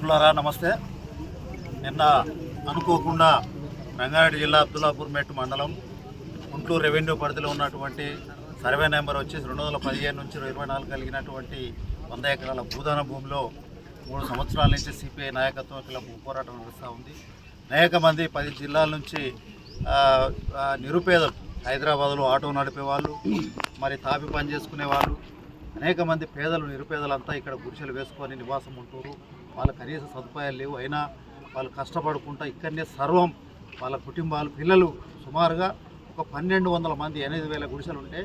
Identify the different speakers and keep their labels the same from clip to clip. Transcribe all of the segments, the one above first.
Speaker 1: మిత్రులారా నమస్తే. నిన్న అనుకోకుండా రంగారెడ్డి జిల్లా అబ్దుల్లాపూర్ మెట్ మండలం గుంటూరు రెవెన్యూ పరిధిలో ఉన్నటువంటి సర్వే నెంబర్ వచ్చి రెండు వందల పదిహేను నుంచి ఇరవై నాలుగు కలిగినటువంటి వంద ఎకరాల భూదాన భూమిలో మూడు సంవత్సరాల నుంచి సిపిఐ నాయకత్వం క్లబ్ పోరాటం నడుస్తూ ఉంది. అనేక మంది పది జిల్లాల నుంచి నిరుపేదలు హైదరాబాద్లో ఆటో నడిపే వాళ్ళు మరి తాపి పని చేసుకునే వాళ్ళు అనేక మంది పేదలు నిరుపేదలంతా ఇక్కడ గుడిసెలు వేసుకొని నివాసం ఉంటున్నారు. వాళ్ళ కనీస సదుపాయాలు లేవు. అయినా వాళ్ళు కష్టపడుకుంటా ఇక్కడనే సర్వం వాళ్ళ కుటుంబాలు పిల్లలు సుమారుగా ఒక పన్నెండు వందల మంది ఎనిమిది వేల గుడిసెలు ఉంటే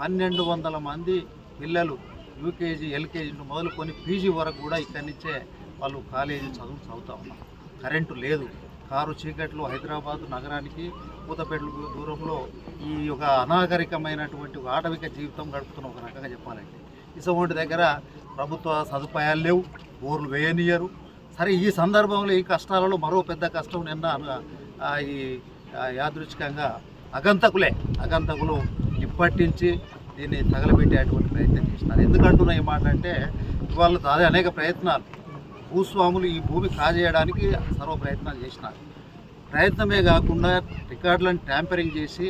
Speaker 1: పన్నెండు వందల మంది పిల్లలు యూకేజీ ఎల్కేజీ మొదలుకొని పీజీ వరకు కూడా ఇక్కడి నుంచే వాళ్ళు కాలేజీ చదువు చదువుతూ ఉన్నారు. కరెంటు లేదు. కారు చీకట్లు హైదరాబాద్ నగరానికి పూతపేటల దూరంలో ఈ ఒక అనాగరికమైనటువంటి ఒక ఆటవిక జీవితం గడుపుతున్న ఒక రకంగా చెప్పాలంటే. ఇసవంటి దగ్గర ప్రభుత్వ సదుపాయాలు లేవు. ఊర్లు వేయనియరు. సరే ఈ సందర్భంలో ఈ కష్టాలలో మరో పెద్ద కష్టం నిన్న ఈ యాదృచ్ఛికంగా అగంతకులే అగంతకులు నిప్పట్టించి దీన్ని తగలబెట్టేటువంటి ప్రయత్నం చేసినారు ఎందుకంటున్నా ఈ మాట అంటే ఇవాళ అదే అనేక ప్రయత్నాలు. భూస్వాములు ఈ భూమి కాజేయడానికి సర్వ ప్రయత్నాలు చేసినారు ప్రయత్నమే కాకుండా రికార్డులను ట్యాంపరింగ్ చేసి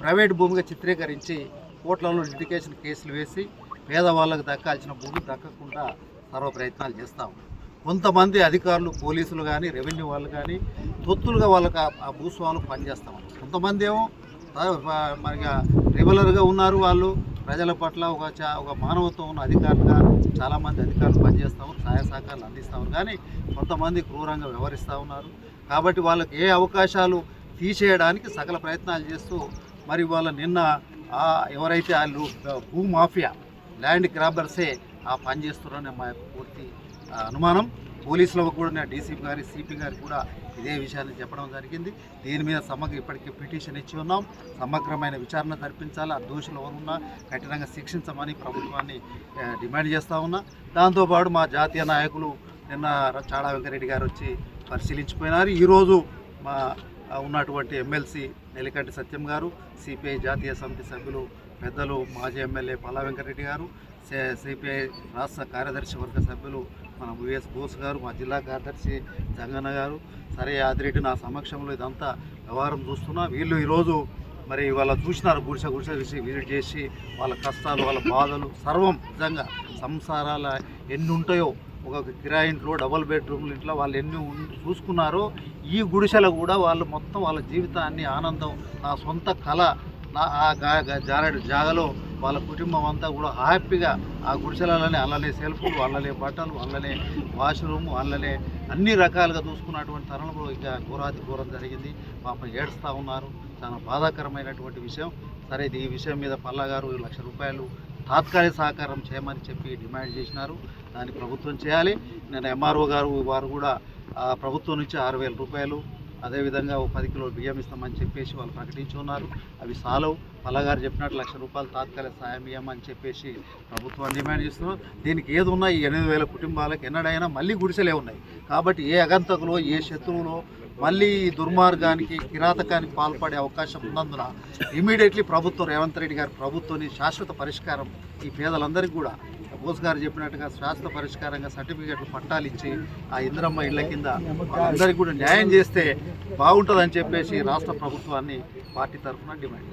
Speaker 1: ప్రైవేట్ భూమిగా చిత్రీకరించి కోట్లలో లిటికేషన్ కేసులు వేసి పేదవాళ్ళకు దక్కాల్సిన భూమి దక్కకుండా సర్వ ప్రయత్నాలు చేస్తాము. కొంతమంది అధికారులు పోలీసులు కానీ రెవెన్యూ వాళ్ళు కానీ తొత్తులుగా వాళ్ళకి ఆ- భూస్వాములు పనిచేస్తా ఉన్నారు కొంతమంది ఏమో మరి రెగ్యులర్గా ఉన్నారు వాళ్ళు ప్రజల పట్ల ఒక చా- ఒక మానవత్వం ఉన్న అధికారులుగా చాలామంది అధికారులు పనిచేస్తాము సహాయ సహకారాలు అందిస్తాము. కానీ కొంతమంది క్రూరంగా వ్యవహరిస్తూ ఉన్నారు. కాబట్టి వాళ్ళకి ఏ అవకాశాలు తీసేయడానికి సకల ప్రయత్నాలు చేస్తూ మరి వాళ్ళ నిన్న ఎవరైతే వాళ్ళు భూ మాఫియా ల్యాండ్ గ్రాబర్సే ఆ పని చేస్తున్నారని మా యొక్క పూర్తి అనుమానం. పోలీసులకు కూడా నేను డీసీపీ గారి సిపి గారికి కూడా ఇదే విషయాన్ని చెప్పడం జరిగింది. దీని మీద సమగ్ర ఇప్పటికే పిటిషన్ ఇచ్చి ఉన్నాం. సమగ్రమైన విచారణ జరిపించాలి? ఆ దోషులు ఎవరున్నా కఠినంగా శిక్షించమని ప్రభుత్వాన్ని డిమాండ్ చేస్తూ ఉన్నా. దాంతోపాటు మా జాతీయ నాయకులు నిన్న చాడా వెంకరెడ్డి గారు వచ్చి పరిశీలించిపోయినారు. ఈరోజు మా ఉన్నటువంటి ఎమ్మెల్సీ నెలకంటి సత్యం గారు సిపిఐ జాతీయ సమితి సభ్యులు పెద్దలు మాజీ ఎమ్మెల్యే పల్లా వెంకటరెడ్డి గారు సిపిఐ రాష్ట్ర కార్యదర్శి వర్గ సభ్యులు మన విఎస్ బోస్ గారు మా జిల్లా కార్యదర్శి జంగన్న గారు. సరే ఆదిరెడ్డి నా సమక్షంలో ఇదంతా వ్యవహారం చూస్తున్నా. వీళ్ళు ఈరోజు మరి వాళ్ళ చూసినారు గుడిసె గుడిసె చూసి విజిట్ చేసి వాళ్ళ కష్టాలు వాళ్ళ బాధలు సర్వం నిజంగా సంసారాల ఎన్ని ఉంటాయో ఒక కిరాయి ఇంట్లో డబుల్ బెడ్రూమ్ల ఇంట్లో వాళ్ళు ఎన్ని చూసుకున్నారో ఈ గుడిసెలో కూడా వాళ్ళు మొత్తం వాళ్ళ జీవితాన్ని ఆనందం నా సొంత కళ ఆ గా- జారడి జాగలో వాళ్ళ కుటుంబం అంతా కూడా హ్యాపీగా ఆ గుడిసెలలోనే అల్లనే సెల్ఫ్లు అల్లనే బట్టలు అల్లనే వాష్రూమ్ అల్లనే అన్ని రకాలుగా చూసుకున్నటువంటి తరుణంలో ఇక ఘోరాతి ఘోరం జరిగింది. పాపం ఏడుస్తూ ఉన్నారు. చాలా బాధాకరమైనటువంటి విషయం. సరే ఇది ఈ విషయం మీద పల్లా గారు లక్ష రూపాయలు తాత్కాలిక సహకారం చేయమని చెప్పి డిమాండ్ చేసినారు. దాన్ని ప్రభుత్వం చేయాలి. నేను ఎంఆర్ఓ గారు వారు కూడా ప్రభుత్వం నుంచి ఆరు వేల రూపాయలు అదేవిధంగా ఓ పది కిలోలు బియ్యం ఇస్తామని చెప్పేసి వాళ్ళు ప్రకటించున్నారు అవి సాలవు. పల్లగారు చెప్పినట్టు లక్ష రూపాయలు తాత్కాలిక సాయం ఇవ్వమని చెప్పేసి ప్రభుత్వం డిమాండ్ చేస్తున్నాం. దీనికి ఏది ఉన్నాయి ఎనిమిది వేల కుటుంబాలకు ఎన్నడైనా మళ్ళీ గుడిసెలే ఉన్నాయి. కాబట్టి ఏ అగంతకులో ఏ శత్రువులో మళ్ళీ దుర్మార్గానికి కిరాతకానికి పాల్పడే అవకాశం ఉన్నందున ఇమీడియట్లీ ప్రభుత్వం రేవంత్ రెడ్డి గారి ప్రభుత్వాన్ని శాశ్వత పరిష్కారం ఈ పేదలందరికీ కూడా బోస్ గారు చెప్పినట్టుగా శాశ్వత పరిష్కారంగా సర్టిఫికెట్లు పట్టాలు ఇచ్చి ఆ ఇందిరమ్మ ఇళ్ళ కింద అందరికీ కూడా న్యాయం చేస్తే బాగుంటుందని చెప్పేసి రాష్ట్ర ప్రభుత్వాన్ని పార్టీ తరఫున డిమాండ్